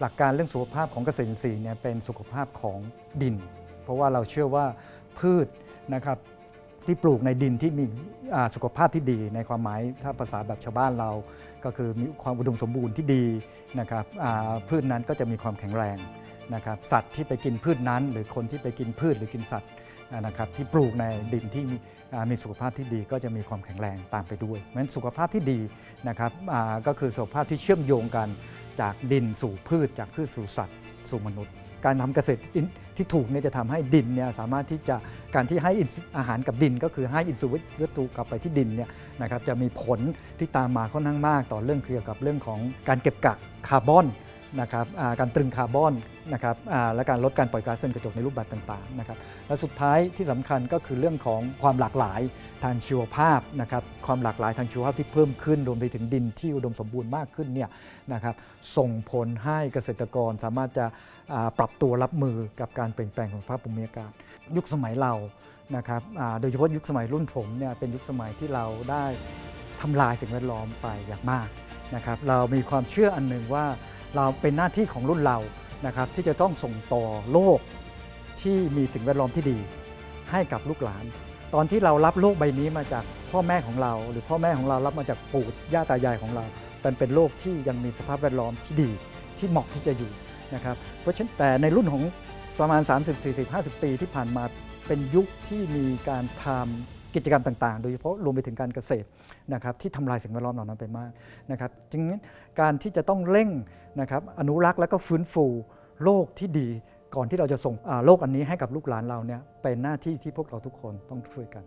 หลักการเรื่องสุขภาพของเกษตรอินทรีย์เนี่ยเป็นสุขภาพของดิน เพราะว่าเราเชื่อว่าพืชนะครับที่ปลูกในดินที่มีสุขภาพที่ดีในความหมายถ้าภาษาแบบชาวบ้านเรา ก็คือมีความอุดมสมบูรณ์ที่ดีนะครับพืชนั้นก็จะมีความแข็งแรงนะครับสัตว์ที่ไปกินพืชนั้น หรือคนที่ไปกินพืชหรือกินสัตว์นะครับที่ปลูกในดินที่มีสุขภาพที่ดีก็จะมีความแข็งแรงตามไปด้วยเพราะฉะนั้นสุขภาพที่ดีนะครับก็คือสุขภาพที่เชื่อมโยงกัน จากดินสู่พืช จากพืชสู่สัตว์ สู่มนุษย์ การทำเกษตรที่ถูกเนี่ยจะทำให้ดินเนี่ยสามารถที่จะการที่ให้อินทรีย์อาหารกับดินก็คือให้อินทรีย์วัตถุกลับไปที่ดินเนี่ยนะครับจะมีผลที่ตามมาค่อนข้างมากต่อเรื่องเกี่ยวกับเรื่องของการเก็บกักคาร์บอน นะครับการตรึงคาร์บอนนะครับและการลดการปล่อยก๊าซเรือนกระจกในรูปแบบต่างๆนะครับและสุดท้ายที่สำคัญก็คือเรื่องของความหลากหลายทางชีวภาพนะครับความหลากหลายทางชีวภาพที่เพิ่มขึ้นรวมไปถึงดินที่อุดมสมบูรณ์มากขึ้นเนี่ยนะครับส่งผลให้เกษตรกรสามารถจะปรับตัวรับมือกับการเปลี่ยนแปลงของสภาพภูมิอากาศ ยุคสมัยเรานะครับโดยเฉพาะยุคสมัยรุ่นผมเนี่ยเป็นยุคสมัยที่เราได้ทำลายสิ่งแวดล้อมไปอย่างมากนะครับเรามีความเชื่ออันหนึ่งว่า เราเป็นหน้าที่ของรุ่นเรานะครับที่จะต้องส่งต่อโลกที่มีสิ่งแวดล้อมที่ดี ให้กับลูกหลาน ตอนที่เรารับโลกใบนี้มาจากพ่อแม่ของเรา หรือพ่อแม่ของเรารับมาจากปู่ย่าตายายของเรามันเป็นโลกที่ยังมีสภาพแวดล้อมที่ดีที่เหมาะที่จะอยู่นะครับเพราะฉะนั้นแต่ในรุ่นของประมาณ 30 40 50 ปีที่ผ่านมาเป็นยุคที่มีการทำกิจกรรมต่างๆ โดยเฉพาะรวมไปถึงการเกษตรนะครับที่ทำลายสิ่งแวดล้อมเหล่านั้นไปมากนะครับจึงนั้นการที่จะต้องเร่ง นะครับอนุรักษ์และก็ฟื้นฟูโลกที่ดี ก่อนที่เราจะส่งโลกอันนี้ให้กับลูกหลานเราเนี่ยเป็นหน้าที่ที่พวกเราทุกคนต้องช่วยกัน